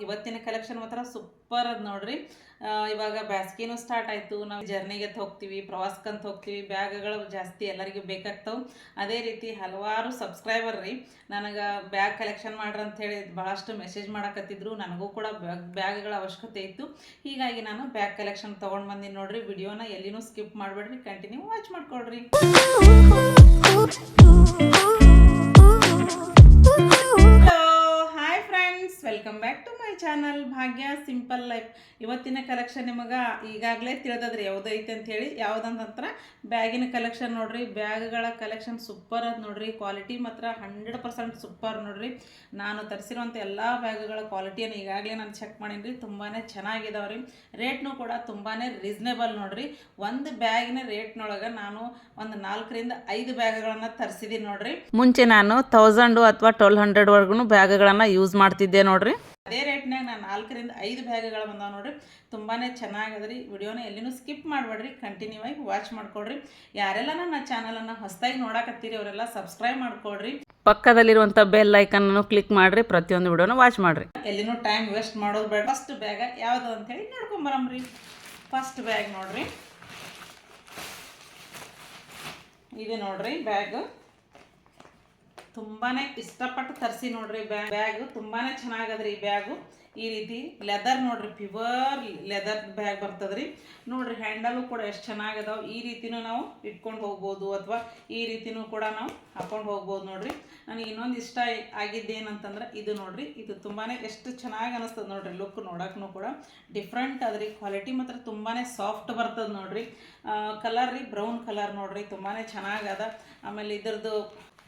ಇವತ್ತಿನ ಕಲೆಕ್ಷನ್ ಮಾತ್ರ ಸೂಪರ್ ಅದು ನೋಡ್ರಿ ಇವಾಗ ಬ್ಯಾಸ್ಗೆನೂ ಸ್ಟಾರ್ಟ್ ಆಯಿತು ನಾವು ಜರ್ನಿಗೆ ಹೋಗ್ತೀವಿ ಪ್ರವಾಸಕ್ಕಂತ ಹೋಗ್ತೀವಿ ಬ್ಯಾಗ್ಗಳು ಜಾಸ್ತಿ ಎಲ್ಲರಿಗೂ ಬೇಕಾಗ್ತವೆ ಅದೇ ರೀತಿ ಹಲವಾರು ಸಬ್ಸ್ಕ್ರೈಬರ್ ರೀ ನನಗೆ ಬ್ಯಾಗ್ ಕಲೆಕ್ಷನ್ ಮಾಡ್ರಿ ಹೇಳಿ ಭಾಳಷ್ಟು ಮೆಸೇಜ್ ಮಾಡಕತ್ತಿದ್ರು ನನಗೂ ಕೂಡ ಬ್ಯಾಗ್ ಬ್ಯಾಗ್ಗಳ ಅವಶ್ಯಕತೆ ಇತ್ತು ಹೀಗಾಗಿ ನಾನು ಬ್ಯಾಗ್ ಕಲೆಕ್ಷನ್ ತೊಗೊಂಡು ಬಂದೀನಿ ನೋಡ್ರಿ ವಿಡಿಯೋನ ಎಲ್ಲಿನೂ ಸ್ಕಿಪ್ ಮಾಡಬೇಡ್ರಿ ಕಂಟಿನ್ಯೂ ವಾಚ್ ಮಾಡ್ಕೊಳ್ರಿ welcome back to my channel Bhagya simple life ಇವತ್ತಿನ ಕಲೆಕ್ಷನ್ ನಿಮಗೆ ಈಗಾಗಲೇ ತಿಳಿದದ್ರಿ ಯಾವುದೈತೆ ಅಂತ ಹೇಳಿ. ಯಾವುದಂತಂದ್ರೆ, ಬ್ಯಾಗಿನ ಕಲೆಕ್ಷನ್ ನೋಡ್ರಿ. ಬ್ಯಾಗ್ಗಳ ಕಲೆಕ್ಷನ್ ಸೂಪರ್ ಅದು ನೋಡ್ರಿ. ಕ್ವಾಲಿಟಿ ಮಾತ್ರ ಹಂಡ್ರೆಡ್ ಪರ್ಸೆಂಟ್ ಸೂಪರ್ ನೋಡ್ರಿ. ನಾನು ತರಿಸಿರುವಂಥ ಎಲ್ಲ ಬ್ಯಾಗ್ಗಳ ಕ್ವಾಲಿಟಿಯನ್ನು ಈಗಾಗಲೇ ನಾನು ಚೆಕ್ ಮಾಡೀನಿ ರೀ ತುಂಬಾ ಚೆನ್ನಾಗಿದಾವೆ ರೀ ರೇಟ್ನು ಕೂಡ ತುಂಬಾ ರೀಸ್ನೇಬಲ್ ನೋಡ್ರಿ. ಒಂದು ಬ್ಯಾಗಿನ ರೇಟ್ನೊಳಗೆ ನಾನು ಒಂದು ನಾಲ್ಕರಿಂದ ಐದು ಬ್ಯಾಗ್ಗಳನ್ನು ತರಿಸಿದ್ದೀನಿ ನೋಡ್ರಿ. ಮುಂಚೆ ನಾನು ತೌಸಂಡು ಅಥವಾ ಟ್ವೆಲ್ ಹಂಡ್ರೆಡ್ ವರ್ಗು ಬ್ಯಾಗ್ಗಳನ್ನು ಯೂಸ್ ಮಾಡ್ತಿದ್ದೆ ನೋಡ್ರಿ. ಅದೇ ರೇಟ್ನಾಗ ನಾನು ನಾಲ್ಕರಿಂದ ಐದು ಬ್ಯಾಗ್ಗಳು ಬಂದಾವ ನೋಡ್ರಿ. ತುಂಬಾ ಚೆನ್ನಾಗದ್ರಿ. ವಿಡಿಯೋನ ಎಲ್ಲಿನೂ ಸ್ಕಿಪ್ ಮಾಡಬೇಡ್ರಿ. ಕಂಟಿನ್ಯೂ ಆಗಿ ವಾಚ್ ಮಾಡ್ಕೊಡ್ರಿ. ಯಾರೆಲ್ಲ ನನ್ನ ಚಾನಲನ್ನು ಹೊಸದಾಗಿ ನೋಡಕತ್ತೀರಿ ಅವರೆಲ್ಲ ಸಬ್ಸ್ಕ್ರೈಬ್ ಮಾಡ್ಕೊಡ್ರಿ. ಪಕ್ಕದಲ್ಲಿರುವಂಥ ಬೆಲ್ ಐಕನ್ನನ್ನು ಕ್ಲಿಕ್ ಮಾಡಿರಿ. ಪ್ರತಿಯೊಂದು ವಿಡಿಯೋನ ವಾಚ್ ಮಾಡಿರಿ. ಎಲ್ಲಿನೂ ಟೈಮ್ ವೇಸ್ಟ್ ಮಾಡೋದು ಬೇಡ. ಫಸ್ಟ್ ಬ್ಯಾಗ ಯಾವುದು ಅಂತೇಳಿ ನೋಡ್ಕೊಂಬರಮ್ರಿ ಫಸ್ಟ್ ಬ್ಯಾಗ್ ನೋಡ್ರಿ. ಇದೆ ನೋಡ್ರಿ ಬ್ಯಾಗ್. ತುಂಬಾ ಇಷ್ಟಪಟ್ಟು ತರಿಸಿ ನೋಡ್ರಿ ಬ್ಯಾಗ್ ಬ್ಯಾಗ್. ತುಂಬಾ ಚೆನ್ನಾಗದ್ರಿ ಈ ಬ್ಯಾಗು. ಈ ರೀತಿ ಲೆದರ್ ನೋಡ್ರಿ ಪ್ಯೂರ್ ಲೆದರ್ ಬ್ಯಾಗ್ ಬರ್ತದ್ರಿ. ನೋಡ್ರಿ ಹ್ಯಾಂಡಲು ಕೂಡ ಎಷ್ಟು ಚೆನ್ನಾಗದಾವ. ಈ ರೀತಿನೂ ನಾವು ಇಟ್ಕೊಂಡು ಹೋಗ್ಬೋದು ಅಥವಾ ಈ ರೀತಿನೂ ಕೂಡ ನಾವು ಹಾಕೊಂಡು ಹೋಗ್ಬೋದು ನೋಡ್ರಿ. ನನಗೆ ಇನ್ನೊಂದು ಇಷ್ಟ ಆಗಿದ್ದೇನಂತಂದ್ರೆ ಇದು ನೋಡ್ರಿ. ಇದು ತುಂಬಾ ಎಷ್ಟು ಚೆನ್ನಾಗಿ ಅನಿಸ್ತದೆ ನೋಡ್ರಿ ಲುಕ್ ನೋಡೋಕ್ಕೂ ಕೂಡ. ಡಿಫ್ರೆಂಟ್ ಅದ್ರಿ, ಕ್ವಾಲಿಟಿ ಮಾತ್ರ ತುಂಬಾ ಸಾಫ್ಟ್ ಬರ್ತದೆ ನೋಡ್ರಿ. ಕಲರ್ ರೀ, ಬ್ರೌನ್ ಕಲರ್ ನೋಡ್ರಿ. ತುಂಬಾ ಚೆನ್ನಾಗದ ಆಮೇಲೆ ಇದ್ರದ್ದು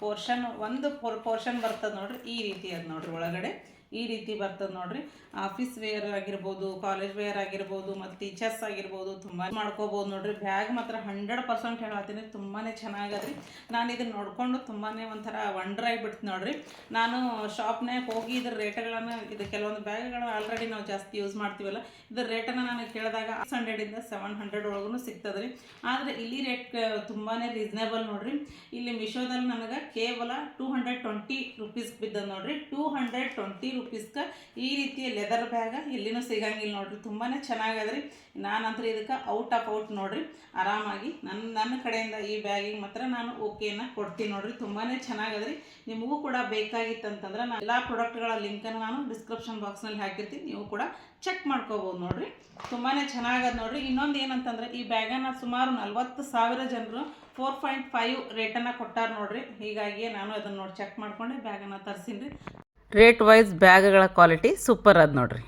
ಪೋರ್ಷನ್ ಒಂದು ಪೋರ್ ಪೋರ್ಷನ್ ಬರ್ತದೆ ನೋಡ್ರಿ, ಈ ರೀತಿ ಅದು ನೋಡ್ರಿ ಒಳಗಡೆ. ಈ ರೀತಿ ಬರ್ತದೆ ನೋಡ್ರಿ. ಆಫೀಸ್ ವೇರ್ ಆಗಿರ್ಬೋದು ಕಾಲೇಜ್ ವೇರ್ ಆಗಿರ್ಬೋದು, ಮತ್ತು ಟೀಚರ್ಸ್ ಆಗಿರ್ಬೋದು, ತುಂಬ ಮಾಡ್ಕೋಬೋದು ನೋಡ್ರಿ. ಬ್ಯಾಗ್ ಮಾತ್ರ ಹಂಡ್ರೆಡ್ ಪರ್ಸೆಂಟ್ ಹೇಳತ್ತೀನಿ ತುಂಬಾ ಚೆನ್ನಾಗದ್ರಿ. ನಾನು ಇದನ್ನ ನೋಡಿಕೊಂಡು ತುಂಬಾ ಒಂಥರ ವಂಡ್ರ್ ಆಗಿಬಿಡ್ತು ನೋಡ್ರಿ. ನಾನು ಶಾಪ್ನಾಗ ಹೋಗಿ ಇದ್ರ ರೇಟ್ಗಳನ್ನು ಇದು ಕೆಲವೊಂದು ಬ್ಯಾಗ್ಗಳು ಆಲ್ರೆಡಿ ನಾವು ಜಾಸ್ತಿ ಯೂಸ್ ಮಾಡ್ತೀವಲ್ಲ, ಇದ್ರ ರೇಟನ್ನು ನಾನು ಕೇಳಿದಾಗ ಸಿಕ್ಸ್ ಹಂಡ್ರೆಡಿಂದ ಸೆವೆನ್ ಹಂಡ್ರೆಡ್ ಒಳಗೂ ಸಿಗ್ತದೆ ರೀ ಆದರೆ ಇಲ್ಲಿ ರೇಟ್ ತುಂಬಾ ರೀಸನೇಬಲ್ ನೋಡ್ರಿ. ಇಲ್ಲಿ ಮಿಶೋದಲ್ಲಿ ನನಗೆ ಕೇವಲ ಟೂ ಹಂಡ್ರೆಡ್ ಟ್ವೆಂಟಿ ರುಪೀಸ್ ಬಿದ್ದದ ನೋಡ್ರಿ. ಟೂ ಹಂಡ್ರೆಡ್ ಟ್ವೆಂಟಿ ರುಪೀಸ್ಗೆ ಈ ರೀತಿಯ ಲೆದರ್ ಬ್ಯಾಗ, ಎಲ್ಲಿನೂ ಸಿಗಂಗಿಲ್ಲ ನೋಡ್ರಿ ತುಂಬಾ ಚೆನ್ನಾಗದ್ರಿ. ನಾನಂತರ ಇದಕ್ಕೆ ಔಟ್ ಆಫ್ ಔಟ್ ನೋಡ್ರಿ, ಆರಾಮಾಗಿ ನನ್ನ ನನ್ನ ಕಡೆಯಿಂದ ಈ ಬ್ಯಾಗಿಗೆ ಮಾತ್ರ ನಾನು ಓಕೆನ ಕೊಡ್ತೀನಿ ನೋಡ್ರಿ ತುಂಬಾ ಚೆನ್ನಾಗದ್ರಿ. ನಿಮಗೂ ಕೂಡ ಬೇಕಾಗಿತ್ತಂತಂದ್ರೆ ನಾನು ಎಲ್ಲ ಪ್ರಾಡಕ್ಟ್ಗಳ ಲಿಂಕನ್ನು ನಾನು ಡಿಸ್ಕ್ರಿಪ್ಷನ್ ಬಾಕ್ಸ್ನಲ್ಲಿ ಹಾಕಿರ್ತೀನಿ, ನೀವು ಕೂಡ ಚೆಕ್ ಮಾಡ್ಕೋಬೋದು ನೋಡ್ರಿ. ತುಂಬಾ ಚೆನ್ನಾಗದ ನೋಡ್ರಿ. ಇನ್ನೊಂದು ಏನಂತಂದ್ರೆ, ಈ ಬ್ಯಾಗನ್ನು ಸುಮಾರು ನಲ್ವತ್ತು ಸಾವಿರ ಜನರು ಫೋರ್ ಪಾಯಿಂಟ್ ಫೈವ್ ರೇಟನ್ನು ಕೊಟ್ಟಾರ ನೋಡ್ರಿ. ಹೀಗಾಗಿ ನಾನು ಅದನ್ನು ನೋಡಿ ಚೆಕ್ ಮಾಡ್ಕೊಂಡೆ, ಬ್ಯಾಗನ್ನು ತರಿಸೀನಿ ರೀ ರೇಟ್ ವೈಸ್ ಬ್ಯಾಗ್ಗಳ ಕ್ವಾಲಿಟಿ ಸೂಪರ್ ಅದ ನೋಡ್ರಿ.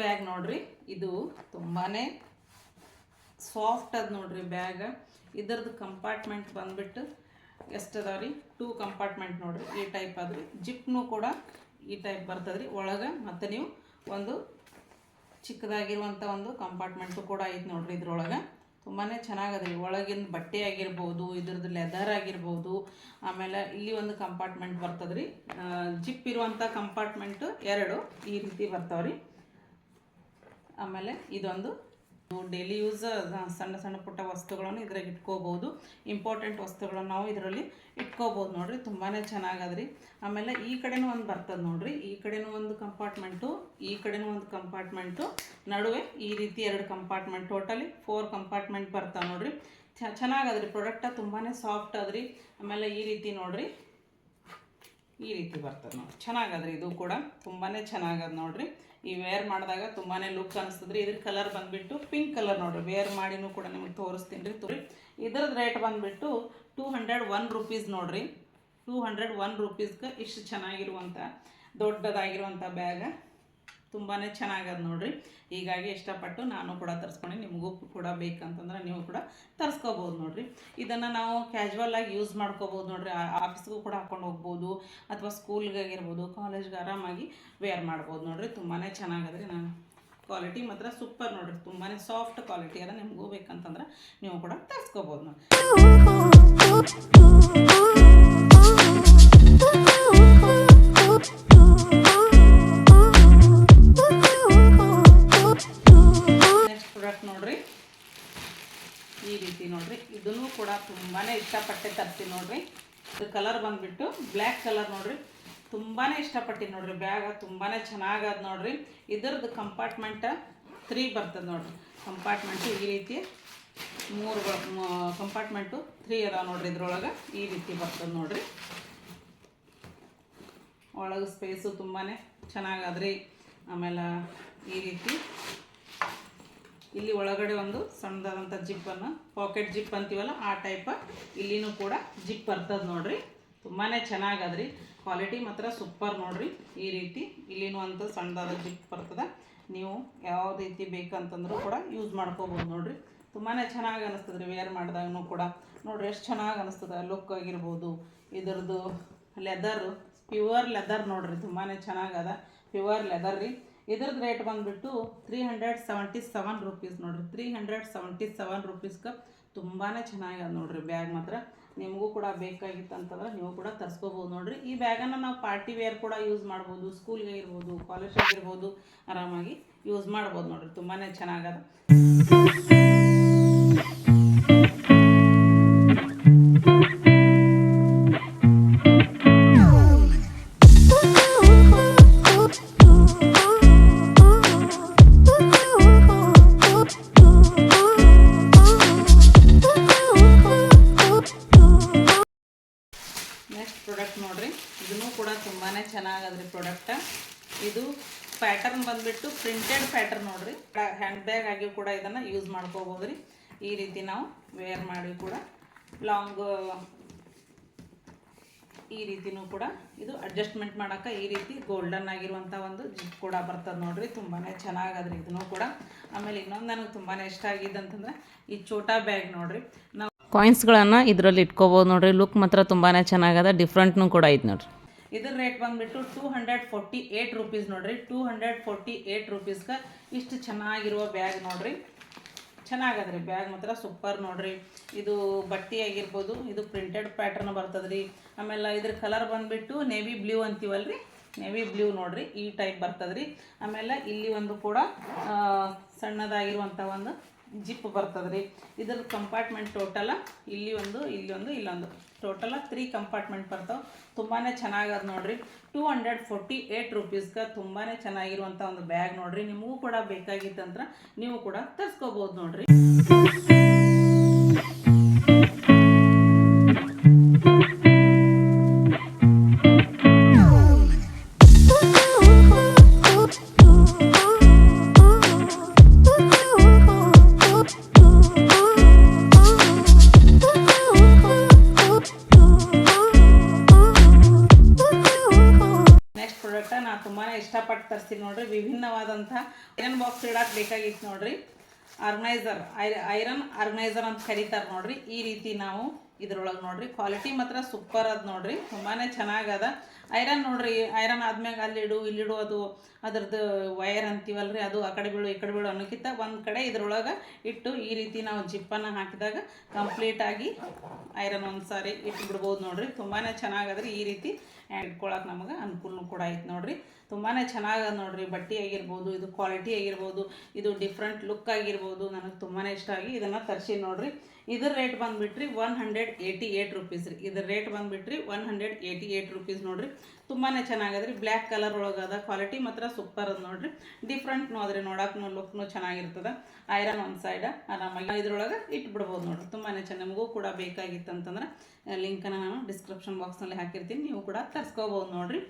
ಬ್ಯಾಗ್ ನೋಡ್ರಿ, ಇದು ತುಂಬಾನೇ ಸಾಫ್ಟ್ ಅದ ನೋಡ್ರಿ ಬ್ಯಾಗ್. ಇದರದ್ದು ಕಂಪಾರ್ಟ್ಮೆಂಟ್ ಬಂದ್ಬಿಟ್ಟು ಎಷ್ಟು ಅದಾವ ರೀ ಟೂ ಕಂಪಾರ್ಟ್ಮೆಂಟ್ ನೋಡ್ರಿ, ಈ ಟೈಪ್ ಆದ್ರಿ ಜಿಪ್ನು ಕೂಡ ಈ ಟೈಪ್ ಬರ್ತದ್ರಿ. ಒಳಗೆ ಮತ್ತು ನೀವು ಒಂದು ಚಿಕ್ಕದಾಗಿರುವಂಥ ಒಂದು ಕಂಪಾರ್ಟ್ಮೆಂಟು ಕೂಡ ಐತೆ ನೋಡ್ರಿ ಇದ್ರೊಳಗೆ. ತುಂಬಾ ಚೆನ್ನಾಗದ್ರಿ. ಒಳಗಿನ ಬಟ್ಟೆ ಆಗಿರ್ಬೋದು, ಇದ್ರದ್ದು ಲೆದರ್ ಆಗಿರ್ಬೋದು, ಆಮೇಲೆ ಇಲ್ಲಿ ಒಂದು ಕಂಪಾರ್ಟ್ಮೆಂಟ್ ಬರ್ತದ್ರಿ. ಜಿಪ್ ಇರುವಂಥ ಕಂಪಾರ್ಟ್ಮೆಂಟು ಎರಡು ಈ ರೀತಿ ಬರ್ತಾವ್ರಿ. ಆಮೇಲೆ ಇದೊಂದು ಡೈಲಿ ಯೂಸ್ ಸಣ್ಣ ಸಣ್ಣ ಪುಟ್ಟ ವಸ್ತುಗಳನ್ನು ಇದ್ರಾಗ ಇಟ್ಕೋಬೋದು. ಇಂಪಾರ್ಟೆಂಟ್ ವಸ್ತುಗಳನ್ನು ನಾವು ಇದರಲ್ಲಿ ಇಟ್ಕೋಬೋದು ನೋಡ್ರಿ ತುಂಬಾ ಚೆನ್ನಾಗದ್ರಿ. ಆಮೇಲೆ ಈ ಕಡೆನೂ ಒಂದು ಬರ್ತದೆ ನೋಡ್ರಿ, ಈ ಕಡೆನೂ ಒಂದು ಕಂಪಾರ್ಟ್ಮೆಂಟು ಈ ಕಡೆನೂ ಒಂದು ಕಂಪಾರ್ಟ್ಮೆಂಟು ನಡುವೆ ಈ ರೀತಿ ಎರಡು ಕಂಪಾರ್ಟ್ಮೆಂಟ್ ಟೋಟಲಿ ಫೋರ್ ಕಂಪಾರ್ಟ್ಮೆಂಟ್ ಬರ್ತಾವೆ ನೋಡ್ರಿ. ಚ, ಚೆನ್ನಾಗದ್ರಿ ಪ್ರಾಡಕ್ಟ ತುಂಬಾ ಸಾಫ್ಟ್ ಅದ್ರಿ. ಆಮೇಲೆ ಈ ರೀತಿ ನೋಡ್ರಿ, ಈ ರೀತಿ ಬರ್ತದೆ ನೋಡಿ ಚೆನ್ನಾಗದ್ರಿ, ಇದು ಕೂಡ ತುಂಬಾ ಚೆನ್ನಾಗದ ನೋಡ್ರಿ. ಈ ವೇರ್ ಮಾಡಿದಾಗ ತುಂಬಾ ಲುಕ್ ಅನಿಸ್ತದ್ರಿ. ಇದ್ರ ಕಲರ್ ಬಂದ್ಬಿಟ್ಟು ಪಿಂಕ್ ಕಲರ್ ನೋಡ್ರಿ. ವೇರ್ ಮಾಡಿನೂ ಕೂಡ ನಿಮಗೆ ತೋರಿಸ್ತೀನಿ ರೀ. ತೋರಿ ಇದ್ರದ್ದು ರೇಟ್ ಬಂದ್ಬಿಟ್ಟು ಟೂ ಹಂಡ್ರೆಡ್ ಒನ್ ರುಪೀಸ್ ನೋಡ್ರಿ. ಟೂ ಹಂಡ್ರೆಡ್ ಒನ್ ರುಪೀಸ್ಗೆ ಇಷ್ಟು ಚೆನ್ನಾಗಿರುವಂಥ ದೊಡ್ಡದಾಗಿರುವಂಥ ಬ್ಯಾಗ ತುಂಬಾ ಚೆನ್ನಾಗದ ನೋಡ್ರಿ ಹೀಗಾಗಿ ಇಷ್ಟಪಟ್ಟು ನಾನು ಕೂಡ ತರಿಸ್ಕೊಂಡು ನಿಮಗೂ ಕೂಡ ಬೇಕಂತಂದ್ರೆ ನೀವು ಕೂಡ ತರಿಸ್ಕೋಬೋದು ನೋಡ್ರಿ ಇದನ್ನು ನಾವು ಕ್ಯಾಶುವಲ್ ಆಗಿ ಯೂಸ್ ಮಾಡ್ಕೋಬೋದು ನೋಡ್ರಿ ಆಫೀಸ್ಗೂ ಕೂಡ ಹಾಕೊಂಡು ಹೋಗ್ಬೋದು ಅಥವಾ ಸ್ಕೂಲ್ಗೆ ಆಗಿರ್ಬೋದು ಕಾಲೇಜ್ಗೆ ಆರಾಮಾಗಿ ವೇರ್ ಮಾಡ್ಬೋದು ನೋಡ್ರಿ ತುಂಬಾ ಚೆನ್ನಾಗದ್ರಿ ನಾನು ಕ್ವಾಲಿಟಿ ಮಾತ್ರ ಸೂಪರ್ ನೋಡ್ರಿ ತುಂಬಾ ಸಾಫ್ಟ್ ಕ್ವಾಲಿಟಿ ಅದ ನಿಮಗೂ ಬೇಕಂತಂದ್ರೆ ನೀವು ಕೂಡ ತರಿಸ್ಕೋಬೋದು ನೋಡಿ ಇದನ್ನು ಕೂಡ ತುಂಬಾ ಇಷ್ಟಪಟ್ಟೆ ತರ್ತೀನಿ ನೋಡ್ರಿ. ಇದು ಕಲರ್ ಬಂದ್ಬಿಟ್ಟು ಬ್ಲ್ಯಾಕ್ ಕಲರ್ ನೋಡ್ರಿ. ತುಂಬಾ ಇಷ್ಟಪಟ್ಟಿನಿ ನೋಡ್ರಿ. ಬ್ಯಾಗ ತುಂಬಾ ಚೆನ್ನಾಗದ ನೋಡ್ರಿ. ಇದ್ರದ್ದು ಕಂಪಾರ್ಟ್ಮೆಂಟ ತ್ರೀ ಬರ್ತದೆ ನೋಡ್ರಿ. ಕಂಪಾರ್ಟ್ಮೆಂಟು ಈ ರೀತಿ ಮೂರು ಕಂಪಾರ್ಟ್ಮೆಂಟು ತ್ರೀ ಅದಾವೆ ನೋಡ್ರಿ ಇದ್ರೊಳಗೆ. ಈ ರೀತಿ ಬರ್ತದೆ ನೋಡ್ರಿ. ಒಳಗೆ ಸ್ಪೇಸು ತುಂಬಾ ಚೆನ್ನಾಗದ್ರಿ ಆಮೇಲೆ ಈ ರೀತಿ ಇಲ್ಲಿ ಒಳಗಡೆ ಒಂದು ಸಣ್ಣದಾದಂಥ ಜಿಪ್ಪನ್ನು ಪಾಕೆಟ್ ಜಿಪ್ ಅಂತೀವಲ್ಲ, ಆ ಟೈಪ ಇಲ್ಲಿನೂ ಕೂಡ ಜಿಪ್ ಬರ್ತದೆ ನೋಡ್ರಿ. ತುಂಬಾ ಚೆನ್ನಾಗದ್ರಿ. ಕ್ವಾಲಿಟಿ ಮಾತ್ರ ಸೂಪರ್ ನೋಡ್ರಿ. ಈ ರೀತಿ ಇಲ್ಲಿನೂ ಅಂತ ಸಣ್ಣದಾದ ಜಿಪ್ ಬರ್ತದೆ. ನೀವು ಯಾವ ರೀತಿ ಬೇಕಂತಂದ್ರೂ ಕೂಡ ಯೂಸ್ ಮಾಡ್ಕೋಬೋದು ನೋಡ್ರಿ. ತುಂಬಾ ಚೆನ್ನಾಗಿ ಅನಿಸ್ತದೆ ರೀ ವೇರ್ ಮಾಡಿದಾಗೂ ಕೂಡ. ನೋಡ್ರಿ ಎಷ್ಟು ಚೆನ್ನಾಗಿ ಅನಿಸ್ತದೆ. ಲುಕ್ ಆಗಿರ್ಬೋದು, ಇದರದ್ದು ಲೆದರು ಪ್ಯೂರ್ ಲೆದರ್ ನೋಡ್ರಿ. ತುಂಬಾ ಚೆನ್ನಾಗದ. ಪ್ಯೂರ್ ಲೆದರ್ ರೀ. ಇದ್ರದ್ದು ರೇಟ್ ಬಂದುಬಿಟ್ಟು three hundred seventy seven rupees ನೋಡ್ರಿ. ತ್ರೀ ಹಂಡ್ರೆಡ್ ಸೆವೆಂಟಿ ಸೆವೆನ್ ರುಪೀಸ್ಗೆ ತುಂಬಾ ಚೆನ್ನಾಗಿದೆ ನೋಡ್ರಿ ಬ್ಯಾಗ್ ಮಾತ್ರ. ನಿಮಗೂ ಕೂಡ ಬೇಕಾಗಿತ್ತು ಅಂತಂದ್ರೆ ನೀವು ಕೂಡ ತರಿಸ್ಕೋಬೋದು ನೋಡ್ರಿ. ಈ ಬ್ಯಾಗನ್ನು ನಾವು ಪಾರ್ಟಿ ವೇರ್ ಕೂಡ ಯೂಸ್ ಮಾಡ್ಬೋದು ಸ್ಕೂಲ್ಗೆ ಇರ್ಬೋದು ಕಾಲೇಜಿಗೆ ಇರ್ಬೋದು, ಆರಾಮಾಗಿ ಯೂಸ್ ಮಾಡ್ಬೋದು ನೋಡ್ರಿ. ತುಂಬಾ ಚೆನ್ನಾಗದ. ತುಂಬಾ ಚೆನ್ನಾಗದ್ರಿ ಪ್ರಾಡಕ್ಟ್ ಇದು ಪ್ಯಾಟರ್ನ್ ಬಂದ್ಬಿಟ್ಟು ಪ್ರಿಂಟೆಡ್ ಪ್ಯಾಟರ್ನ್ ನೋಡ್ರಿ. ಹ್ಯಾಂಡ್ ಬ್ಯಾಗ್ ಆಗಿ ಕೂಡ ಇದನ್ನು ಯೂಸ್ ಮಾಡ್ಕೋಬೋದು ರೀ ಈ ರೀತಿ ನಾವು ವೇರ್ ಮಾಡಿ ಕೂಡ ಲಾಂಗ್ ಈ ರೀತಿನೂ ಕೂಡ ಇದು ಅಡ್ಜಸ್ಟ್ಮೆಂಟ್ ಮಾಡೋಕೆ ಈ ರೀತಿ ಗೋಲ್ಡನ್ ಆಗಿರುವಂಥ ಒಂದು ಜಿಪ್ ಕೂಡ ಬರ್ತದೆ ನೋಡ್ರಿ. ತುಂಬಾ ಚೆನ್ನಾಗದ್ರಿ ಇದನ್ನು ಕೂಡ. ಆಮೇಲೆ ಇನ್ನೊಂದು ನನಗೆ ತುಂಬಾ ಇಷ್ಟ ಆಗಿದ್ದಂತಂದ್ರೆ ಈ ಚೋಟಾ ಬ್ಯಾಗ್ ನೋಡ್ರಿ. ನಾವು ಕಾಯಿನ್ಸ್ಗಳನ್ನು ಇದರಲ್ಲಿ ಇಟ್ಕೋಬೋದು ನೋಡ್ರಿ. ಲುಕ್ ಮಾತ್ರ ತುಂಬಾ ಚೆನ್ನಾಗದ. ಡಿಫ್ರೆಂಟ್ನು ಕೂಡ ಐತೆ ನೋಡ್ರಿ. ಇದ್ರ ರೇಟ್ ಬಂದ್ಬಿಟ್ಟು two hundred forty eight rupees ನೋಡಿರಿ. ಟೂ ಹಂಡ್ರೆಡ್ ಫೋರ್ಟಿ ಏಯ್ಟ್ ರುಪೀಸ್ಗೆ ಇಷ್ಟು ಚೆನ್ನಾಗಿರುವ ಬ್ಯಾಗ್ ನೋಡ್ರಿ. ಚೆನ್ನಾಗದ್ರಿ ಬ್ಯಾಗ್ ಮಾತ್ರ ಸೂಪರ್ ನೋಡಿರಿ. ಇದು ಬಟ್ಟೆ ಆಗಿರ್ಬೋದು, ಇದು ಪ್ರಿಂಟೆಡ್ ಪ್ಯಾಟರ್ನ್ ಬರ್ತದ್ರಿ. ಆಮೇಲೆ ಇದ್ರ ಕಲರ್ ಬಂದ್ಬಿಟ್ಟು ನೇವಿ ಬ್ಲೂ ಅಂತೀವಲ್ರಿ? ನೇವಿ ಬ್ಲೂ ನೋಡಿರಿ, ಈ ಟೈಪ್ ಬರ್ತದ್ರಿ. ಆಮೇಲೆ ಇಲ್ಲಿ ಒಂದು ಕೂಡ ಸಣ್ಣದಾಗಿರುವಂಥ ಒಂದು ಜಿಪ್ ಬರ್ತದೆ ರೀ ಇದ್ರ ಕಂಪಾರ್ಟ್ಮೆಂಟ್ ಟೋಟಲ ಇಲ್ಲಿ ಒಂದು ಇಲ್ಲಿ ಒಂದು. ಇಲ್ಲೊಂದು ಟೋಟಲ ತ್ರೀ ಕಂಪಾರ್ಟ್ಮೆಂಟ್ ಬರ್ತಾವೆ. ತುಂಬಾ ಚೆನ್ನಾಗದ ನೋಡ್ರಿ. ಟೂ ಹಂಡ್ರೆಡ್ ಫೋರ್ಟಿ ಏಯ್ಟ್ ರುಪೀಸ್ಗೆ ತುಂಬಾ ಚೆನ್ನಾಗಿರುವಂಥ ಒಂದು ಬ್ಯಾಗ್ ನೋಡ್ರಿ. ನಿಮಗೂ ಕೂಡ ಬೇಕಾಗಿತ್ತಂದ್ರೆ ನೀವು ಕೂಡ ತರಿಸ್ಕೋಬೋದು ನೋಡ್ರಿ. ತುಂಬಾ ಇಷ್ಟಪಟ್ಟು ತರಿಸ್ತೀನಿ ನೋಡ್ರಿ. ವಿಭಿನ್ನವಾದಂಥ ಐರನ್ ಬಾಕ್ಸ್ ಇಡಕ್ಕೆ ಬೇಕಾಗಿತ್ತು ನೋಡ್ರಿ. ಆರ್ಗನೈಸರ್ ಐರನ್ ಆರ್ಗನೈಸರ್ ಅಂತ ಕರೀತಾರೆ ನೋಡ್ರಿ. ಈ ರೀತಿ ನಾವು ಇದ್ರೊಳಗೆ ನೋಡ್ರಿ. ಕ್ವಾಲಿಟಿ ಮಾತ್ರ ಸೂಪರ್ ಅದ ನೋಡ್ರಿ. ತುಂಬಾ ಚೆನ್ನಾಗದ. ಐರನ್ ನೋಡ್ರಿ, ಐರನ್ ಆದ್ಮ್ಯಾಗ ಇಲ್ಲಿ ಇಲ್ಲಿಡು ಅದು ಅದ್ರದ್ದು ವಯರ್ ರೀ ಅದು ಆ ಕಡೆ ಬೀಳು, ಈ ಕಡೆ ಬೀಳು ಅನ್ನೋಕ್ಕಿಂತ ಒಂದು ಕಡೆ ಇದ್ರೊಳಗೆ ಇಟ್ಟು ಈ ರೀತಿ ನಾವು ಜಿಪ್ಪನ್ನು ಹಾಕಿದಾಗ ಕಂಪ್ಲೀಟಾಗಿ ಐರನ್ ಒಂದು ಸಾರಿ ಇಟ್ಟು ಬಿಡ್ಬೋದು ನೋಡ್ರಿ. ತುಂಬಾ ಚೆನ್ನಾಗದ್ರಿ ಈ ರೀತಿ. ಇಟ್ಕೊಳಕ್ಕೆ ನಮಗೆ ಅನುಕೂಲ ಕೂಡ ಐತೆ ನೋಡ್ರಿ. ತುಂಬಾ ಚೆನ್ನಾಗದ ನೋಡ್ರಿ. ಬಟ್ಟೆ ಆಗಿರ್ಬೋದು, ಇದು ಕ್ವಾಲಿಟಿ ಆಗಿರ್ಬೋದು, ಇದು ಡಿಫ್ರೆಂಟ್ ಲುಕ್ ಆಗಿರ್ಬೋದು, ನನಗೆ ತುಂಬಾ ಇಷ್ಟ ಆಗಿ ಇದನ್ನು ತರಿಸಿ ನೋಡ್ರಿ. ಇದ್ರ rate ಬಂದುಬಿಟ್ರಿ one hundred eighty eight rupees ರೀ. ಇದ್ರ rate ಬಂದುಬಿಟ್ರಿ one hundred eighty eight rupees ನೋಡ್ರಿ. ತುಂಬಾ ಚೆನ್ನಾಗದ್ರಿ ಬ್ಲ್ಯಾಕ್ ಕಲರ್ ಒಳಗದ ಕ್ವಾಲಿಟಿ ಮಾತ್ರ ಸೂಪರ್ ಅದ ನೋಡ್ರಿ. ಡಿಫ್ರೆಂಟ್ನು ಅದ್ರಿ ನೋಡಕ್ನು ಲುಕ್ನು ಚೆನ್ನಾಗಿರ್ತದ. ಐರನ್ ಒಂದು ಸೈಡ ಆರಾಮಾಗಿ ಇದ್ರೊಳಗೆ ಇಟ್ಬಿಡ್ಬೋದು ನೋಡ್ರಿ. ತುಂಬಾ ಚೆನ್ನಾಗಿ ನಮಗೂ ಕೂಡ ಬೇಕಾಗಿತ್ತು ಅಂತಂದ್ರೆ ಲಿಂಕನ್ನು ನಾನು ಡಿಸ್ಕ್ರಿಪ್ಷನ್ ಬಾಕ್ಸ್ನಲ್ಲಿ ಹಾಕಿರ್ತೀನಿ. ನೀವು ಕೂಡ ತರಿಸ್ಕೋಬೋದು ನೋಡ್ರಿ.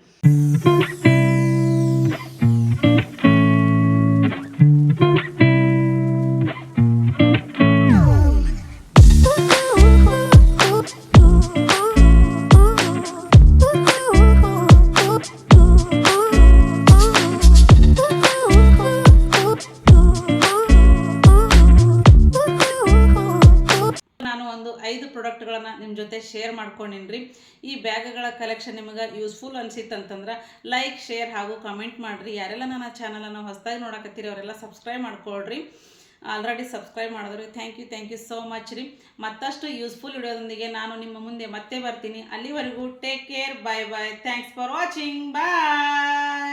ಮಾಡ್ಕೊಂಡಿನ್ರಿ. ಈ ಬ್ಯಾಗ್ಗಳ ಕಲೆಕ್ಷನ್ ನಿಮಗೆ ಯೂಸ್ಫುಲ್ ಅನಿಸಿತ್ತು ಅಂತಂದ್ರೆ ಲೈಕ್ ಶೇರ್ ಹಾಗೂ ಕಮೆಂಟ್ ಮಾಡಿರಿ. ಯಾರೆಲ್ಲ ನನ್ನ ಚಾನಲನ್ನು ಹೊಸದಾಗಿ ನೋಡಕತ್ತೀರಿ, ಅವರೆಲ್ಲ ಸಬ್ಸ್ಕ್ರೈಬ್ ಮಾಡ್ಕೊಳ್ರಿ. ಆಲ್ರೆಡಿ ಸಬ್ಸ್ಕ್ರೈಬ್ ಮಾಡಿದ್ರು. Thank you thank you so much ರೀ. ಮತ್ತಷ್ಟು ಯೂಸ್ಫುಲ್ ವಿಡಿಯೋದೊಂದಿಗೆ ನಾನು ನಿಮ್ಮ ಮುಂದೆ ಮತ್ತೆ ಬರ್ತೀನಿ. ಅಲ್ಲಿವರೆಗೂ take care bye bye thanks for watching bye